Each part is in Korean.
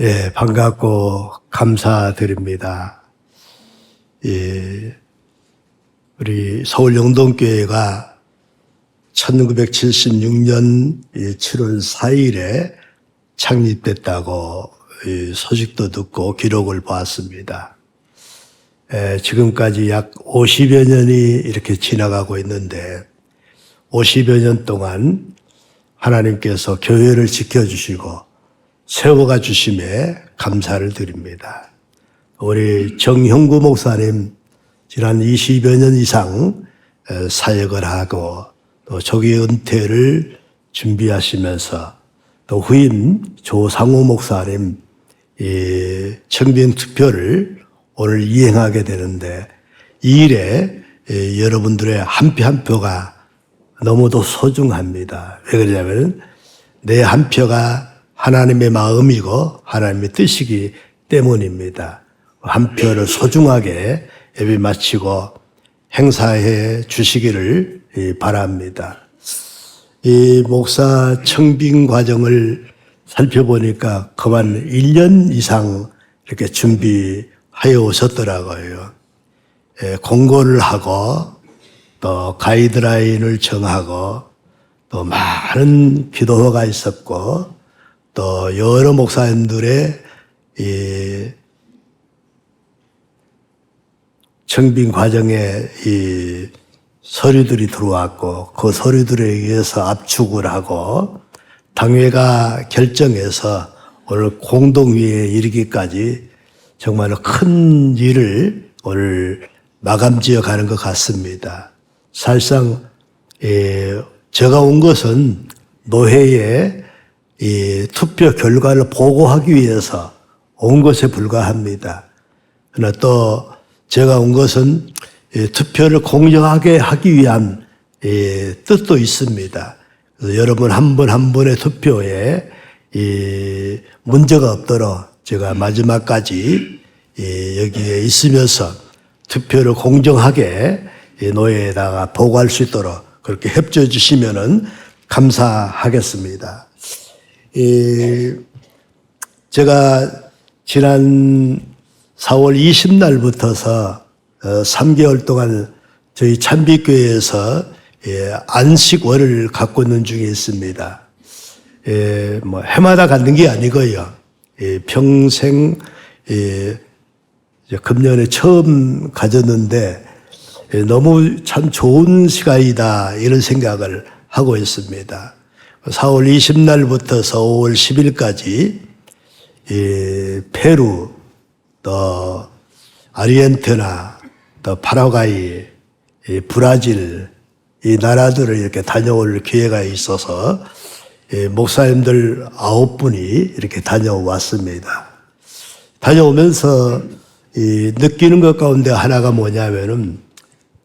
예, 반갑고 감사드립니다. 예, 우리 서울 영동교회가 1976년 7월 4일에 창립됐다고 이 소식도 듣고 기록을 보았습니다. 에, 지금까지 약 50여 년이 이렇게 지나가고 있는데 50여 년 동안 하나님께서 교회를 지켜주시고 세워가 주심에 감사를 드립니다. 우리 정형구 목사님 지난 20여 년 이상 에, 사역을 하고 또 조기 은퇴를 준비하시면서 또 후임 조상우 목사님 이 청빙 투표를 오늘 이행하게 되는데 이 일에 에, 여러분들의 한표한 표가 너무도 소중합니다. 왜 그러냐면 내 한 표가 하나님의 마음이고 하나님의 뜻이기 때문입니다. 한 표를 소중하게 예배 마치고 행사해 주시기를 이, 바랍니다. 이 목사 청빙 과정을 살펴보니까 그만 1년 이상 이렇게 준비하여 오셨더라고요. 예, 공고를 하고 또 가이드라인을 정하고 또 많은 기도가 있었고 또 여러 목사님들의 이 청빙 과정에 이 서류들이 들어왔고 그 서류들에 의해서 압축을 하고 당회가 결정해서 오늘 공동위에 이르기까지 정말 큰 일을 오늘 마감 지어 가는 것 같습니다. 사실상 예, 제가 온 것은 노회에 이 투표 결과를 보고하기 위해서 온 것에 불과합니다. 그러나 또 제가 온 것은 이 투표를 공정하게 하기 위한 이 뜻도 있습니다. 그래서 여러분 한 분 한 분의 투표에 이 문제가 없도록 제가 마지막까지 이 여기에 있으면서 투표를 공정하게 이 노예에다가 보고할 수 있도록 그렇게 협조해 주시면은 감사하겠습니다. 이 제가 지난 4월 20날부터서 3개월 동안 저희 참비교회에서 예, 안식월을 갖고 있는 중에 있습니다. 예, 뭐 해마다 갖는 게 아니고요. 예, 평생 금년에 처음 가졌는데 예, 너무 참 좋은 시간이다 이런 생각을 하고 있습니다. 4월 20날부터 5월 10일까지 이 페루 또 아르헨티나 또 파라과이 이 브라질 이 나라들을 이렇게 다녀올 기회가 있어서 이 목사님들 아홉 분이 이렇게 다녀왔습니다. 다녀오면서 이 느끼는 것 가운데 하나가 뭐냐면은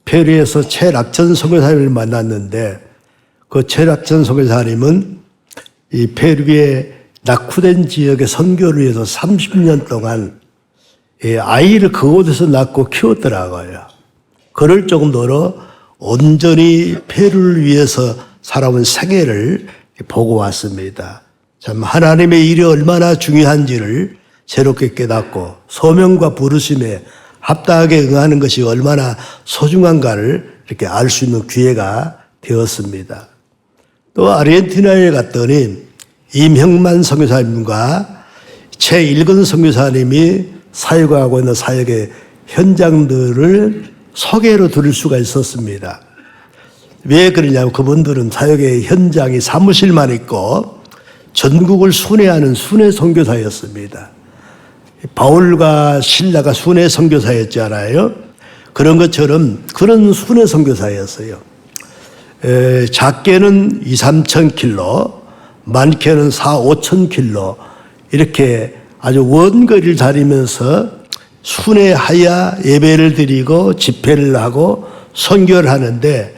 페루에서 최락전 선교사님을 만났는데 그 최락전 선교사님은 이 페루의 낙후된 지역의 선교를 위해서 30년 동안 이 아이를 그곳에서 낳고 키웠더라고요. 그럴 정도로 온전히 페루를 위해서 살아온 생애를 보고 왔습니다. 참 하나님의 일이 얼마나 중요한지를 새롭게 깨닫고 소명과 부르심에 합당하게 응하는 것이 얼마나 소중한가를 이렇게 알 수 있는 기회가 되었습니다. 또 아르헨티나에 갔더니 임형만 선교사님과 최일근 선교사님이 사역하고 있는 사역의 현장들을 소개로 들을 수가 있었습니다. 왜 그러냐면 그분들은 사역의 현장이 사무실만 있고 전국을 순회하는 순회 선교사였습니다. 바울과 신라가 순회 선교사였잖아요. 그런 것처럼 그런 순회 선교사였어요. 에, 작게는 2, 3천 킬로, 많게는 4, 5천 킬로 이렇게 아주 원거리를 다니면서 순회하여 예배를 드리고 집회를 하고 선교를 하는데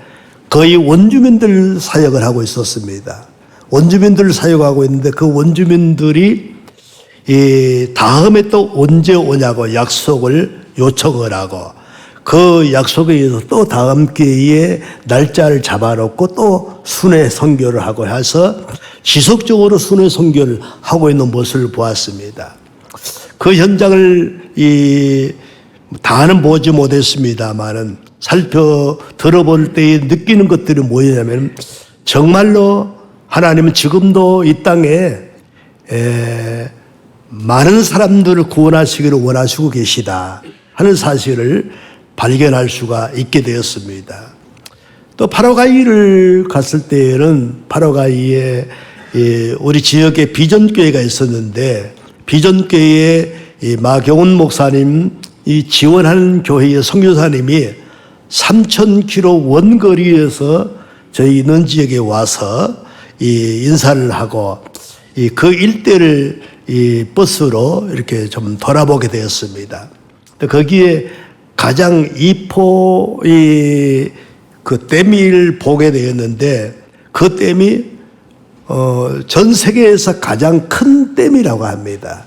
거의 원주민들 사역을 하고 있었습니다. 원주민들 사역하고 있는데 그 원주민들이 이 다음에 또 언제 오냐고 약속을 요청을 하고 그 약속에 의해서 또 다음 기회에 날짜를 잡아놓고 또 순회 선교를 하고 해서 지속적으로 순회 선교를 하고 있는 모습을 보았습니다. 그 현장을 이 다는 보지 못했습니다만은 살펴 들어볼 때에 느끼는 것들이 뭐냐면 정말로 하나님은 지금도 이 땅에 에, 많은 사람들을 구원하시기를 원하시고 계시다 하는 사실을 발견할 수가 있게 되었습니다. 또 파라과이를 갔을 때에는 파라과이에 이 우리 지역에 비전교회가 있었는데 비전교회에 이 마경훈 목사님 이 지원하는 교회의 선교사님이 3,000km 원거리에서 저희 있는 지역에 와서 이 인사를 하고 이 그 일대를 이 버스로 이렇게 좀 돌아보게 되었습니다. 거기에 가장 이포 이그 댐을 보게 되었는데 그 댐이 어, 전 세계에서 가장 큰 댐이라고 합니다.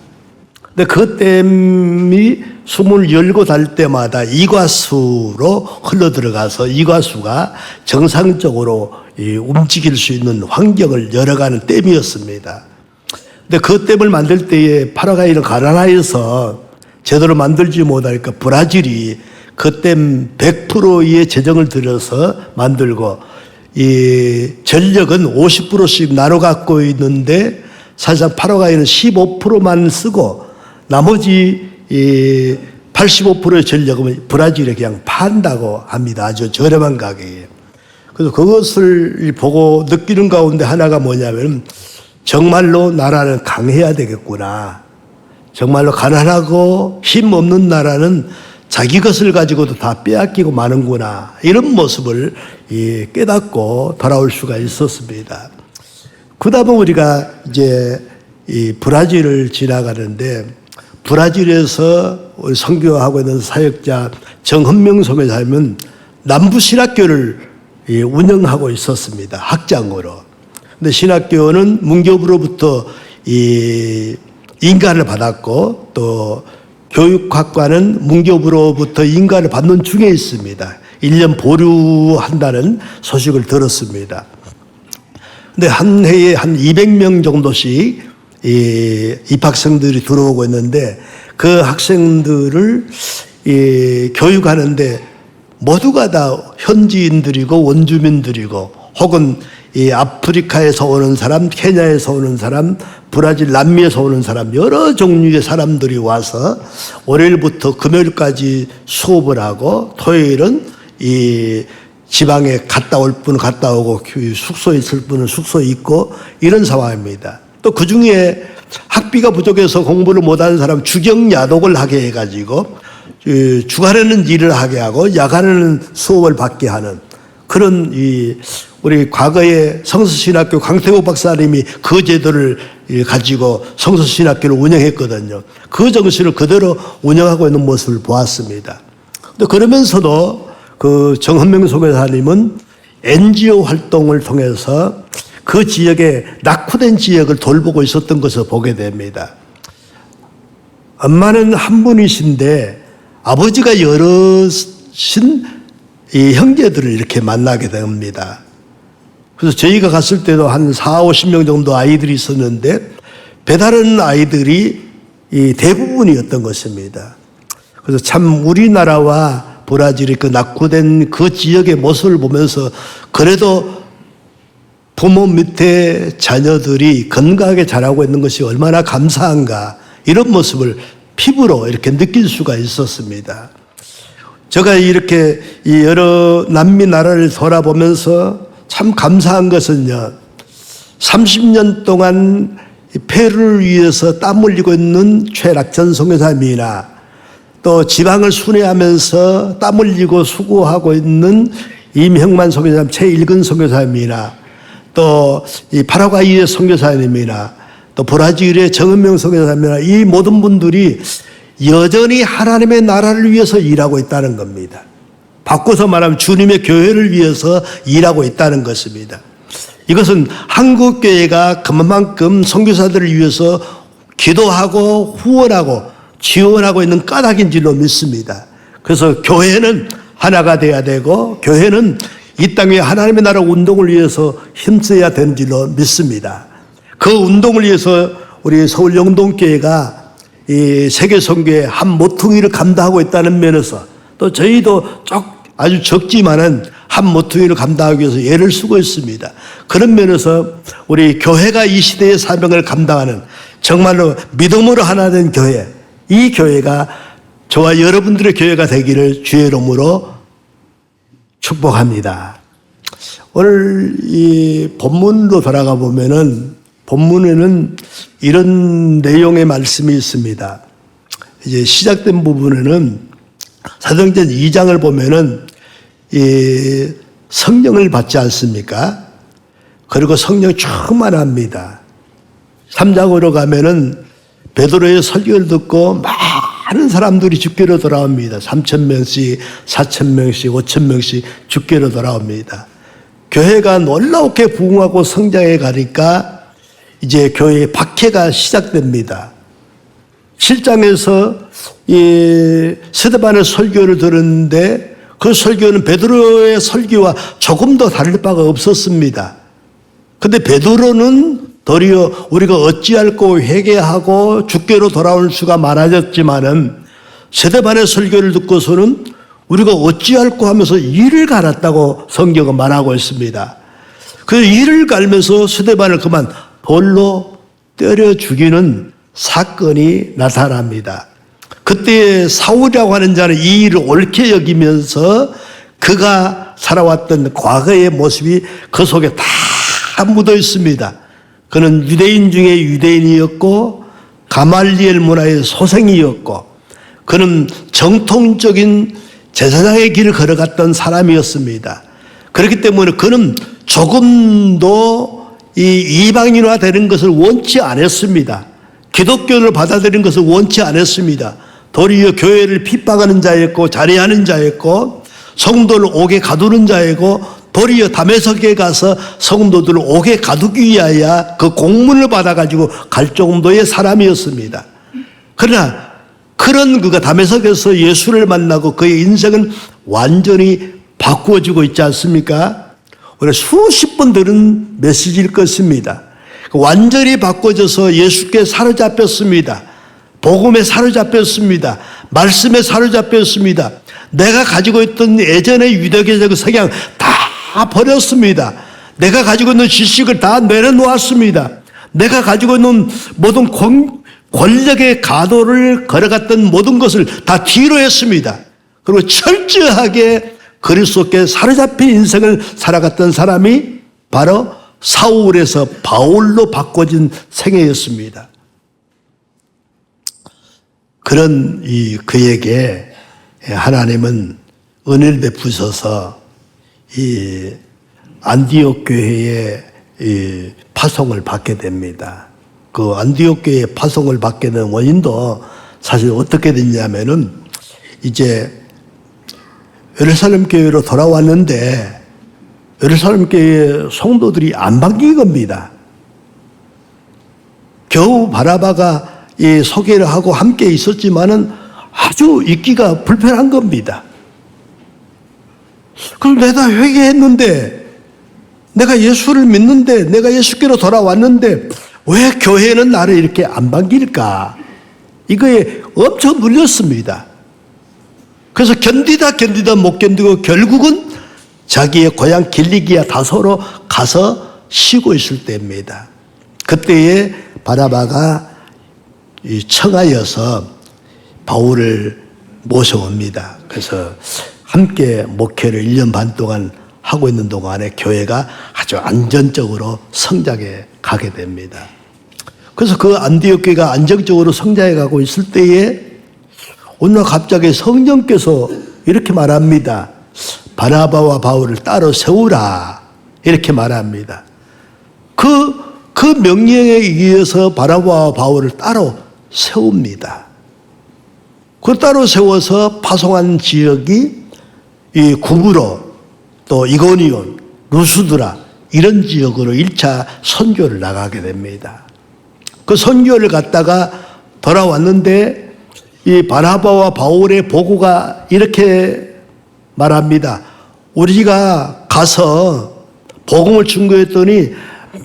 근데 그 댐이 숨을 열고 달 때마다 이과수로 흘러 들어가서 이과수가 정상적으로 이 움직일 수 있는 환경을 열어가는 댐이었습니다. 근데 그 댐을 만들 때에 파라과이는 가난하여서 제대로 만들지 못하니까 브라질이 그댐 100%의 재정을 들여서 만들고 이 전력은 50%씩 나눠 갖고 있는데 사실상 파라과이는 15%만 쓰고 나머지 이 85%의 전력은 브라질에 그냥 판다고 합니다. 아주 저렴한 가격에. 그래서 그것을 보고 느끼는 가운데 하나가 뭐냐면 정말로 나라는 강해야 되겠구나. 정말로 가난하고 힘 없는 나라는 자기 것을 가지고도 다 빼앗기고 마는구나. 이런 모습을 이 깨닫고 돌아올 수가 있었습니다. 그 다음에 우리가 이제 이 브라질을 지나가는데 브라질에서 우리 선교하고 있는 사역자 정헌명 선교사님은 남부 신학교를 이 운영하고 있었습니다. 학장으로. 근데 신학교는 문교부로부터 이 인가를 받았고 또 교육학과는 문교부로부터 인가를 받는 중에 있습니다. 1년 보류한다는 소식을 들었습니다. 근데 한 해에 한 200명 정도씩 이 입학생들이 들어오고 있는데 그 학생들을 이 교육하는데 모두가 다 현지인들이고 원주민들이고 혹은 이 아프리카에서 오는 사람, 케냐에서 오는 사람, 브라질, 남미에서 오는 사람 여러 종류의 사람들이 와서 월요일부터 금요일까지 수업을 하고 토요일은 이 지방에 갔다 올 분은 갔다 오고 숙소에 있을 분은 숙소에 있고 이런 상황입니다. 또 그 중에 학비가 부족해서 공부를 못하는 사람 주경 야독을 하게 해가지고 주간에는 일을 하게 하고 야간에는 수업을 받게 하는 그런 이 우리 과거에 성서신학교 강태호 박사님이 그 제도를 가지고 성서신학교를 운영했거든요. 그 정신을 그대로 운영하고 있는 모습을 보았습니다. 또 그러면서도 그 정헌명 소교사님은 NGO 활동을 통해서 그 지역에 낙후된 지역을 돌보고 있었던 것을 보게 됩니다. 엄마는 한 분이신데 아버지가 여럿인 이 형제들을 이렇게 만나게 됩니다. 그래서 저희가 갔을 때도 한 4, 50명 정도 아이들이 있었는데 배다른 아이들이 이 대부분이었던 것입니다. 그래서 참 우리나라와 브라질이 그 낙후된 그 지역의 모습을 보면서 그래도 부모 밑에 자녀들이 건강하게 자라고 있는 것이 얼마나 감사한가 이런 모습을 피부로 이렇게 느낄 수가 있었습니다. 제가 이렇게 이 여러 남미 나라를 돌아보면서 참 감사한 것은요. 30년 동안 폐를 위해서 땀 흘리고 있는 최락전 성교사님이나 또 지방을 순회하면서 땀 흘리고 수고하고 있는 임형만 성교사님, 최일근 성교사님이나 또 이 파라과이의 선교사님이나 또 브라질의 정은명 선교사님이나 이 모든 분들이 여전히 하나님의 나라를 위해서 일하고 있다는 겁니다. 바꿔서 말하면 주님의 교회를 위해서 일하고 있다는 것입니다. 이것은 한국 교회가 그만큼 선교사들을 위해서 기도하고 후원하고 지원하고 있는 까닭인 줄로 믿습니다. 그래서 교회는 하나가 돼야 되고 교회는 이 땅에 하나님의 나라 운동을 위해서 힘써야 되는 줄로 믿습니다. 그 운동을 위해서 우리 서울 영동교회가 이 세계 선교의 한 모퉁이를 감당하고 있다는 면에서 또 저희도 쪽 아주 적지만은 한 모퉁이를 감당하기 위해서 애를 쓰고 있습니다. 그런 면에서 우리 교회가 이 시대의 사명을 감당하는 정말로 믿음으로 하나 된 교회, 이 교회가 저와 여러분들의 교회가 되기를 주의 이름으로 축복합니다. 오늘 이 본문으로 돌아가 보면은 본문에는 이런 내용의 말씀이 있습니다. 이제 시작된 부분에는 사도행전 2장을 보면은 이 성령을 받지 않습니까? 그리고 성령 충만합니다. 3장으로 가면은 베드로의 설교를 듣고 많은 사람들이 죽게로 돌아옵니다. 3천 명씩, 4천 명씩, 5천 명씩 죽게로 돌아옵니다. 교회가 놀라우게 부흥하고 성장해 가니까 이제 교회의 박해가 시작됩니다. 실장에서 이 스데반의 설교를 들었는데 그 설교는 베드로의 설교와 조금 더 다를 바가 없었습니다. 근데 베드로는 도리어 우리가 어찌할꼬 회개하고 죽게로 돌아올 수가 많아졌지만은 세대반의 설교를 듣고서는 우리가 어찌할꼬 하면서 이를 갈았다고 성경은 말하고 있습니다. 그 이를 갈면서 세대반을 그만 돌로 때려 죽이는 사건이 나타납니다. 그때 사울이라고 하는 자는 이 일을 옳게 여기면서 그가 살아왔던 과거의 모습이 그 속에 다 묻어 있습니다. 그는 유대인 중에 유대인이었고 가말리엘 문화의 소생이었고 그는 정통적인 제사장의 길을 걸어갔던 사람이었습니다. 그렇기 때문에 그는 조금도 이 이방인화 되는 것을 원치 않았습니다. 기독교를 받아들인 것을 원치 않았습니다. 도리어 교회를 핍박하는 자였고 자리하는 자였고 성도를 옥에 가두는 자이고 도리어 담에석에 가서 성도들을 옥에 가두기 위하여 그 공문을 받아가지고 갈 정도의 사람이었습니다. 그러나 그런 그가 담에석에서 예수를 만나고 그의 인생은 완전히 바꾸어지고 있지 않습니까? 우리 수십 번 들은 메시지일 것입니다. 완전히 바꿔져서 예수께 사로잡혔습니다. 복음에 사로잡혔습니다. 말씀에 사로잡혔습니다. 내가 가지고 있던 예전의 유대교적 성향 다 버렸습니다. 내가 가지고 있는 지식을 다 내려놓았습니다. 내가 가지고 있는 모든 권력의 가도를 걸어갔던 모든 것을 다 뒤로 했습니다. 그리고 철저하게 그리스도께 사로잡힌 인생을 살아갔던 사람이 바로 사울에서 바울로 바꿔진 생애였습니다. 그런 이 그에게 하나님은 은혜를 베푸셔서 이 안디옥 교회의 이 파송을 받게 됩니다. 그 안디옥 교회의 파송을 받게 된 원인도 사실 어떻게 됐냐면은 이제 예루살렘 교회로 돌아왔는데 예루살렘 교회 성도들이 안 바뀐 겁니다. 겨우 바라바가 이 소개를 하고 함께 있었지만은 아주 있기가 불편한 겁니다. 그럼 내가 회개했는데, 내가 예수를 믿는데, 내가 예수께로 돌아왔는데, 왜 교회는 나를 이렇게 안 반길까? 이거에 엄청 눌렸습니다. 그래서 견디다 견디다 못 견디고 결국은 자기의 고향 길리기야 다소로 가서 쉬고 있을 때입니다. 그때에 바라바가 청하여서 바울을 모셔옵니다. 그래서 함께 목회를 1년 반 동안 하고 있는 동안에 교회가 아주 안전적으로 성장해 가게 됩니다. 그래서 그 안디옥 교회가 안정적으로 성장해 가고 있을 때에 오늘 갑자기 성령께서 이렇게 말합니다. 바나바와 바울을 따로 세우라. 이렇게 말합니다. 그, 그 명령에 의해서 바나바와 바울을 따로 세웁니다. 그 따로 세워서 파송한 지역이 이 구브로 또 이고니온, 루스드라 이런 지역으로 1차 선교를 나가게 됩니다. 그 선교를 갔다가 돌아왔는데 이 바나바와 바울의 보고가 이렇게 말합니다. 우리가 가서 복음을 증거했더니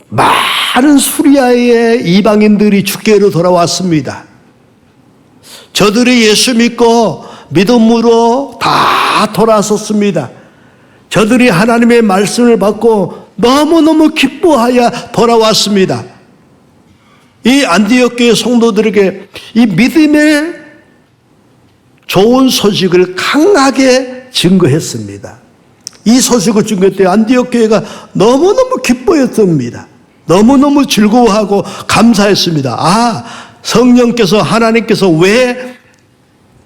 많은 수리아의 이방인들이 주께로 돌아왔습니다. 저들이 예수 믿고 믿음으로 다 돌아섰습니다. 저들이 하나님의 말씀을 받고 너무너무 기뻐하여 돌아왔습니다. 이 안디옥 교회 성도들에게 이 믿음의 좋은 소식을 강하게 증거했습니다. 이 소식을 증거할 때 안디옥 교회가 너무너무 기뻐했습니다. 너무너무 즐거워하고 감사했습니다. 아, 성령께서 하나님께서 왜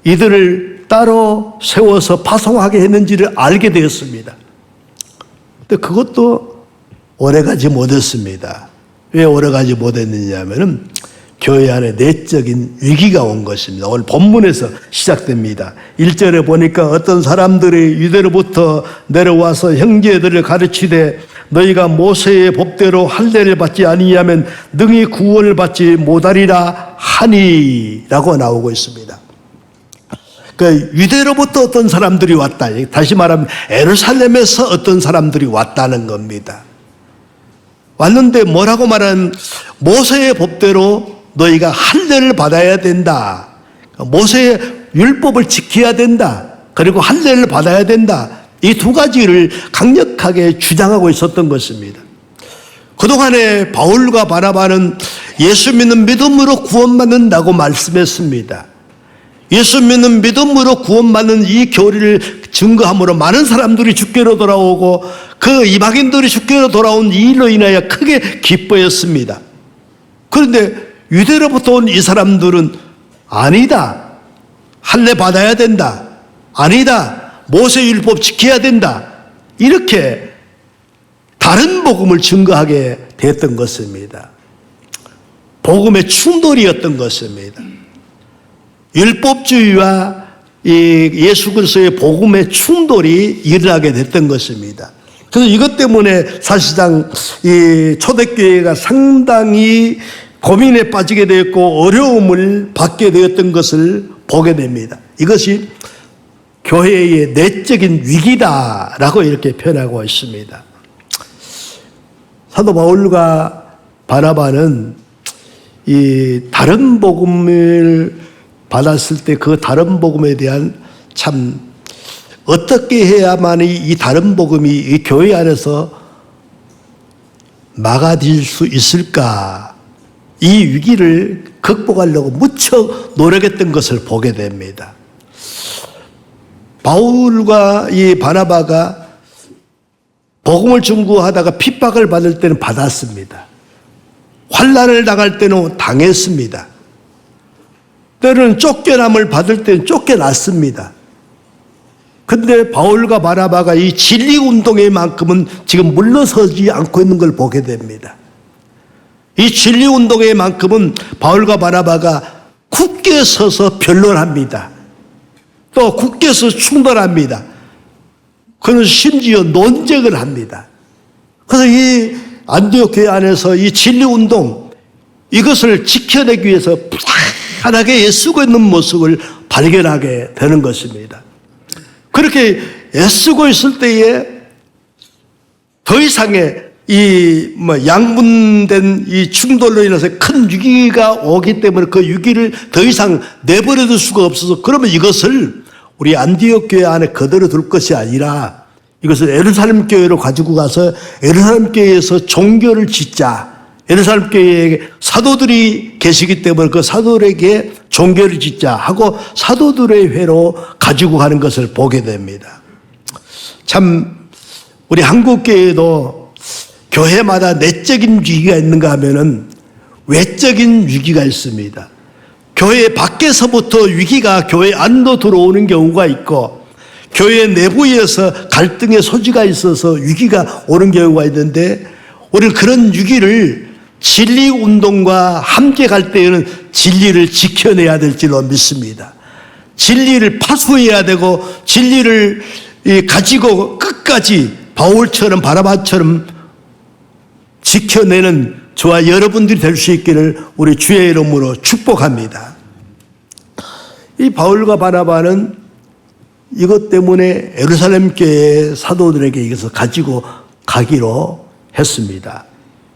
이들을 따로 세워서 파송하게 했는지를 알게 되었습니다. 근데 그것도 오래가지 못했습니다. 왜 오래가지 못했느냐 하면은 교회 안에 내적인 위기가 온 것입니다. 오늘 본문에서 시작됩니다. 1절에 보니까 어떤 사람들이 유대로부터 내려와서 형제들을 가르치되 너희가 모세의 법대로 할례를 받지 아니하면 능히 구원을 받지 못하리라 하니라고 나오고 있습니다. 그 유대로부터 어떤 사람들이 왔다. 다시 말하면 에루살렘에서 어떤 사람들이 왔다는 겁니다. 왔는데 뭐라고 말하는 모세의 법대로 너희가 할례를 받아야 된다. 모세의 율법을 지켜야 된다. 그리고 할례를 받아야 된다. 이 두 가지를 강력하게 주장하고 있었던 것입니다. 그동안에 바울과 바나바는 예수 믿는 믿음으로 구원받는다고 말씀했습니다. 예수 믿는 믿음으로 구원받는 이 교리를 증거함으로 많은 사람들이 주께로 돌아오고 그 이방인들이 주께로 돌아온 이 일로 인하여 크게 기뻐했습니다. 그런데 유대로부터 온 이 사람들은 아니다. 할례 받아야 된다. 아니다. 모세 율법 지켜야 된다. 이렇게 다른 복음을 증거하게 됐던 것입니다. 복음의 충돌이었던 것입니다. 율법주의와 이 예수 그리스도의 복음의 충돌이 일어나게 됐던 것입니다. 그래서 이것 때문에 사실상 이 초대교회가 상당히 고민에 빠지게 되었고 어려움을 받게 되었던 것을 보게 됩니다. 이것이 교회의 내적인 위기다라고 이렇게 표현하고 있습니다. 사도 바울과 바나바는 이 다른 복음을 받았을 때 그 다른 복음에 대한 참 어떻게 해야만이 이 다른 복음이 이 교회 안에서 막아질 수 있을까? 이 위기를 극복하려고 무척 노력했던 것을 보게 됩니다. 바울과 이 바나바가 복음을 증거하다가 핍박을 받을 때는 받았습니다. 환란을 당할 때는 당했습니다. 때로는 쫓겨남을 받을 때는 쫓겨났습니다. 근데 바울과 바나바가 이 진리 운동의 만큼은 지금 물러서지 않고 있는 걸 보게 됩니다. 이 진리 운동의 만큼은 바울과 바나바가 굳게 서서 변론합니다. 또 굳게 서서 충돌합니다. 그는 심지어 논쟁을 합니다. 그래서 이 안디옥 교회 안에서 이 진리 운동 이것을 지켜내기 위해서 부단하게 애쓰고 있는 모습을 발견하게 되는 것입니다. 그렇게 애쓰고 있을 때에 더 이상의 이 뭐 양분된 이 충돌로 인해서 큰 위기가 오기 때문에 그 위기를 더 이상 내버려 둘 수가 없어서 그러면 이것을 우리 안디옥 교회 안에 그대로 둘 것이 아니라 이것을 에르사렘 교회로 가지고 가서 에르사렘 교회에서 종교를 짓자. 에르사렘 교회에 사도들이 계시기 때문에 그 사도들에게 종교를 짓자 하고 사도들의 회로 가지고 가는 것을 보게 됩니다. 참 우리 한국 교회도 교회마다 내적인 위기가 있는가 하면은 외적인 위기가 있습니다. 교회 밖에서부터 위기가 교회 안으로 들어오는 경우가 있고 교회 내부에서 갈등의 소지가 있어서 위기가 오는 경우가 있는데 우리는 그런 위기를 진리 운동과 함께 갈 때에는 진리를 지켜내야 될 줄로 믿습니다. 진리를 파수해야 되고 진리를 가지고 끝까지 바울처럼 바라바처럼 지켜내는 저와 여러분들이 될 수 있기를 우리 주의 이름으로 축복합니다. 이 바울과 바나바는 이것 때문에 에루살렘 교회 사도들에게 이것을 가지고 가기로 했습니다.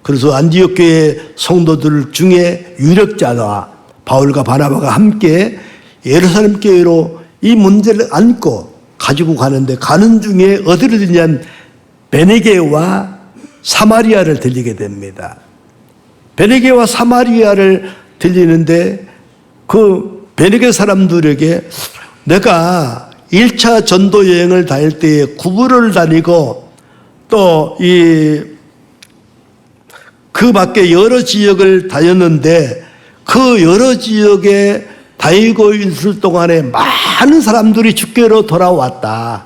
그래서 안디옥 교회 성도들 중에 유력자와 바울과 바나바가 함께 예루살렘 교회로 이 문제를 안고 가지고 가는데 가는 중에 어디를 들냐면 베네게와 사마리아를 들리게 됩니다. 베네게와 사마리아를 들리는데 그 베네게 사람들에게 내가 1차 전도 여행을 다닐 때에 구부를 다니고 또 이 그 밖에 여러 지역을 다녔는데 그 여러 지역에 다니고 있을 동안에 많은 사람들이 주께로 돌아왔다.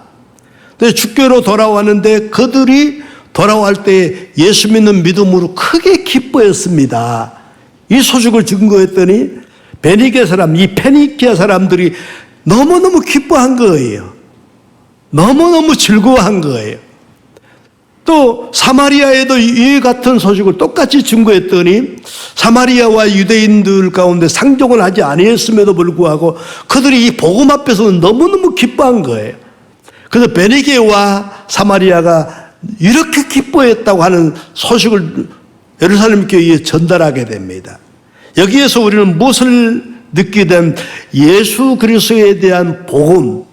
근데 주께로 돌아왔는데 그들이 돌아올 때 예수 믿는 믿음으로 크게 기뻐했습니다. 이 소식을 증거했더니 베니게 사람, 이 페니키아 사람들이 너무너무 기뻐한 거예요. 너무너무 즐거워한 거예요. 또 사마리아에도 이 같은 소식을 똑같이 증거했더니 사마리아와 유대인들 가운데 상종을 하지 아니했음에도 불구하고 그들이 이 복음 앞에서는 너무너무 기뻐한 거예요. 그래서 베니게와 사마리아가 이렇게 기뻐했다고 하는 소식을 예루살렘 교회에 전달하게 됩니다. 여기에서 우리는 무엇을 느끼게 된 예수 그리스도에 대한 복음,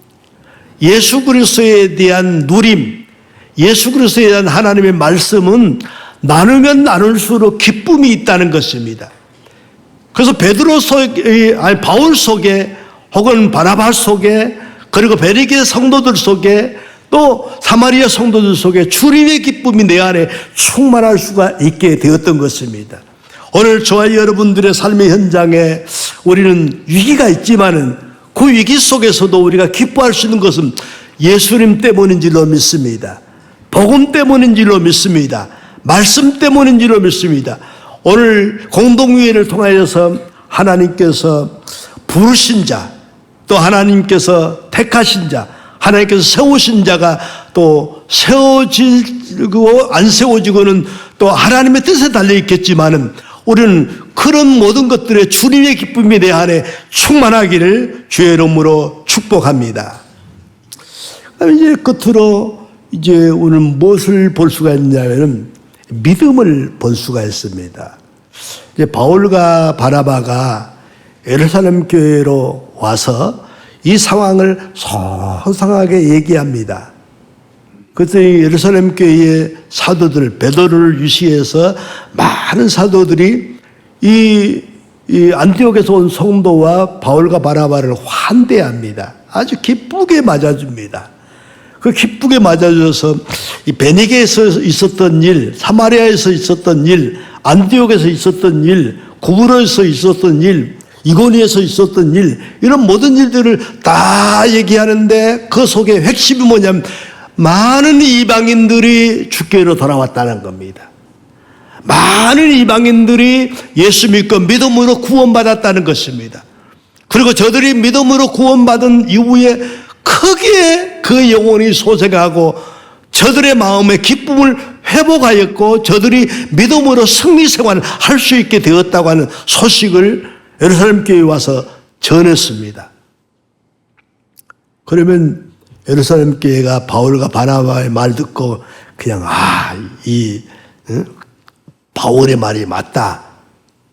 예수 그리스도에 대한 누림, 예수 그리스도에 대한 하나님의 말씀은 나누면 나눌수록 기쁨이 있다는 것입니다. 그래서 베드로 속에 아니 바울 속에 혹은 바나바 속에 그리고 베리게 성도들 속에 또 사마리아 성도들 속에 주님의 기쁨이 내 안에 충만할 수가 있게 되었던 것입니다. 오늘 저와 여러분들의 삶의 현장에 우리는 위기가 있지만은 그 위기 속에서도 우리가 기뻐할 수 있는 것은 예수님 때문인 줄로 믿습니다. 복음 때문인 줄로 믿습니다. 말씀 때문인 줄로 믿습니다. 오늘 공동회의를 통하여서 하나님께서 부르신 자, 또 하나님께서 택하신 자, 하나님께서 세우신 자가 또 세워지고 안 세워지고는 또 하나님의 뜻에 달려 있겠지만은 우리는 그런 모든 것들의 주님의 기쁨이 내 안에 충만하기를 주의 이름으로 축복합니다. 이제 끝으로 이제 오늘 무엇을 볼 수가 있냐면은 믿음을 볼 수가 있습니다. 이제 바울과 바나바가 예루살렘 교회로 와서 이 상황을 소상하게 얘기합니다. 그때 예루살렘 교회의 사도들 베드로를 유시해서 많은 사도들이 이, 이 안디옥에서 온 성도와 바울과 바나바를 환대합니다. 아주 기쁘게 맞아줍니다. 그 기쁘게 맞아줘서 이 베니게에서 있었던 일, 사마리아에서 있었던 일, 안디옥에서 있었던 일, 구브로에서 있었던 일, 이고니에서 있었던 일, 이런 모든 일들을 다 얘기하는데 그 속에 핵심이 뭐냐면 많은 이방인들이 주께로 돌아왔다는 겁니다. 많은 이방인들이 예수 믿고 믿음으로 구원받았다는 것입니다. 그리고 저들이 믿음으로 구원받은 이후에 크게 그 영혼이 소생하고 저들의 마음의 기쁨을 회복하였고 저들이 믿음으로 승리 생활을 할 수 있게 되었다고 하는 소식을 예루살렘 교회에 와서 전했습니다. 그러면 예루살렘 교회가 바울과 바나바의 말 듣고 그냥 아이 바울의 말이 맞다,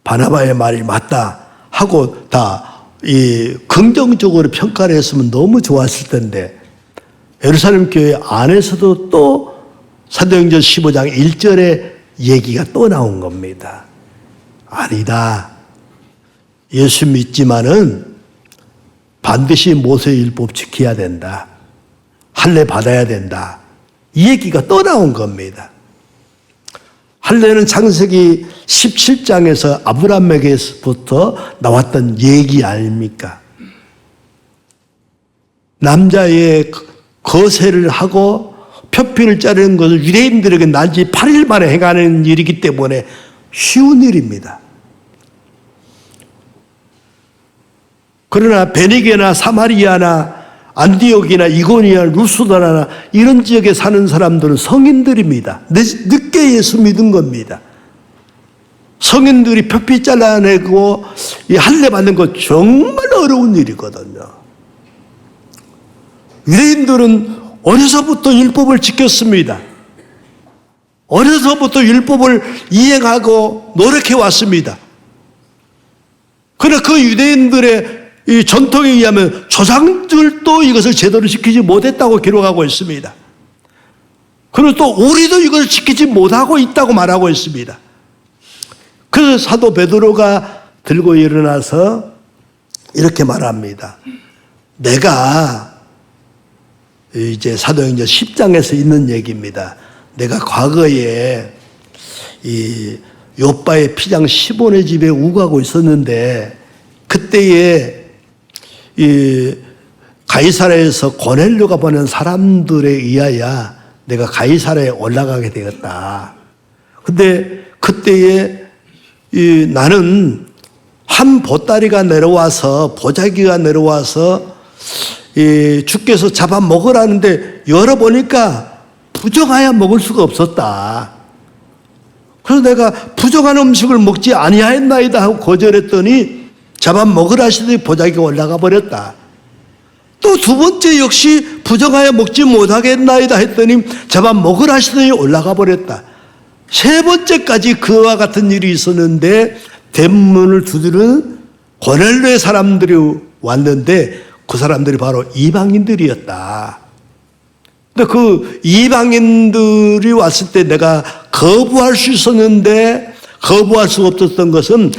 바나바의 말이 맞다 하고 다 이 긍정적으로 평가를 했으면 너무 좋았을 텐데 예루살렘 교회 안에서도 또 사도행전 15장 1절에 얘기가 또 나온 겁니다. 아니다. 예수 믿지만은 반드시 모세율법 지켜야 된다. 할례 받아야 된다. 이 얘기가 또 나온 겁니다. 할례는 창세기 17장에서 아브라함에게서부터 나왔던 얘기 아닙니까? 남자의 거세를 하고 표피를 자르는 것을 유대인들에게 난지 8일 만에 행하는 일이기 때문에 쉬운 일입니다. 그러나 베니게나 사마리아나 안디옥이나 이고니아 루스다나 이런 지역에 사는 사람들은 성인들입니다. 늦게 예수 믿은 겁니다. 성인들이 표피 잘라내고 할례 받는 거 정말 어려운 일이거든요. 유대인들은 어려서부터 율법을 지켰습니다. 어려서부터 율법을 이행하고 노력해 왔습니다. 그러나 그 유대인들의 이 전통에 의하면 조상들도 이것을 제대로 지키지 못했다고 기록하고 있습니다. 그리고 또 우리도 이걸 지키지 못하고 있다고 말하고 있습니다. 그래서 사도 베드로가 들고 일어나서 이렇게 말합니다. 내가 이제 사도행전 10장에서 있는 얘기입니다. 내가 과거에 이 요빠의 피장 15네 집에 우가고 있었는데 그때에 이 가이사라에서 고넬료가 보낸 사람들에 의하여 내가 가이사라에 올라가게 되었다. 근데 그때에 이 나는 한 보따리가 내려와서 보자기가 내려와서 이 주께서 잡아 먹으라는데 열어보니까 부정하여 먹을 수가 없었다. 그래서 내가 부정한 음식을 먹지 아니하였나이다 하고 거절했더니 잡아 먹으라시더니 보자기가 올라가 버렸다. 또 두 번째 역시 부정하여 먹지 못하겠나이다 했더니 잡아 먹으라시더니 올라가 버렸다. 세 번째까지 그와 같은 일이 있었는데 대문을 두드리는 고넬로의 사람들이 왔는데 그 사람들이 바로 이방인들이었다. 근데 그 이방인들이 왔을 때 내가 거부할 수 있었는데 거부할 수 없었던 것은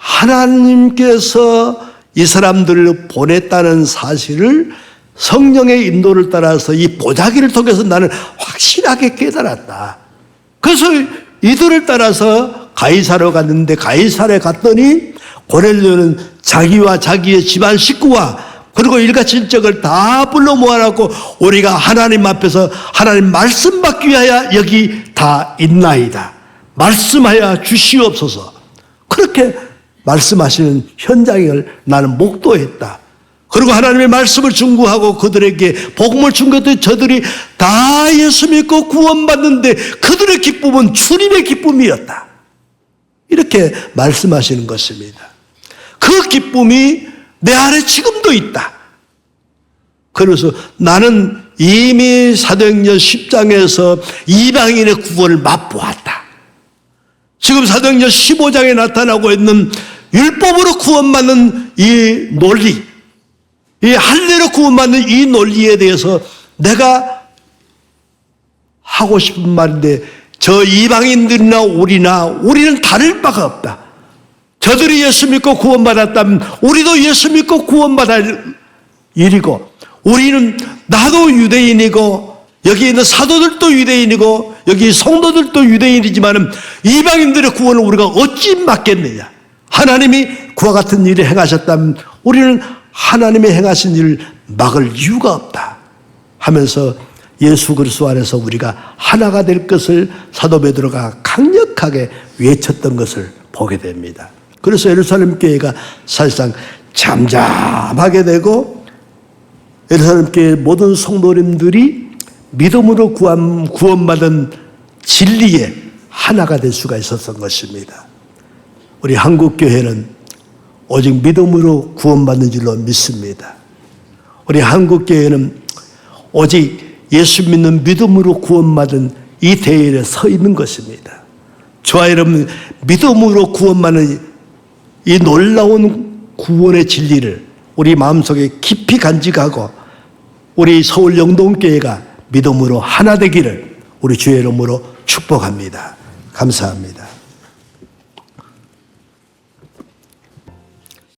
하나님께서 이 사람들을 보냈다는 사실을 성령의 인도를 따라서 이 보자기를 통해서 나는 확실하게 깨달았다. 그래서 이들을 따라서 가이사로 갔는데 가이사에 갔더니 고넬료는 자기와 자기의 집안 식구와 그리고 일가 친척을 다 불러 모아놓고 우리가 하나님 앞에서 하나님 말씀 받기 위하여 여기 다 있나이다. 말씀하여 주시옵소서. 그렇게 말씀하시는 현장을 나는 목도했다. 그리고 하나님의 말씀을 중구하고 그들에게 복음을 준 것들 저들이 다 예수 믿고 구원받는데 그들의 기쁨은 주님의 기쁨이었다. 이렇게 말씀하시는 것입니다. 그 기쁨이 내 안에 지금도 있다. 그래서 나는 이미 사도행전 10장에서 이방인의 구원을 맛보았다. 지금 사도행전 15장에 나타나고 있는 율법으로 구원받는 이 논리, 이 할례로 구원받는 이 논리에 대해서 내가 하고 싶은 말인데 저 이방인들이나 우리나 우리는 다를 바가 없다. 저들이 예수 믿고 구원받았다면 우리도 예수 믿고 구원받을 일이고 우리는 나도 유대인이고 여기 있는 사도들도 유대인이고 여기 성도들도 유대인이지만은 이방인들의 구원을 우리가 어찌 맡겠느냐? 하나님이 그와 같은 일을 행하셨다면 우리는 하나님의 행하신 일을 막을 이유가 없다. 하면서 예수 그리스도 안에서 우리가 하나가 될 것을 사도 베드로가 강력하게 외쳤던 것을 보게 됩니다. 그래서 예루살렘 교회가 사실상 잠잠하게 되고 예루살렘 교회 모든 성도님들이 믿음으로 구원, 구원받은 진리에 하나가 될 수가 있었던 것입니다. 우리 한국 교회는 오직 믿음으로 구원받는 줄로 믿습니다. 우리 한국 교회는 오직 예수 믿는 믿음으로 구원받은 이 대열에 서 있는 것입니다. 저와 여러분 믿음으로 구원받는 이 놀라운 구원의 진리를 우리 마음속에 깊이 간직하고 우리 서울 영동교회가 믿음으로 하나 되기를 우리 주의 이름으로 축복합니다. 감사합니다.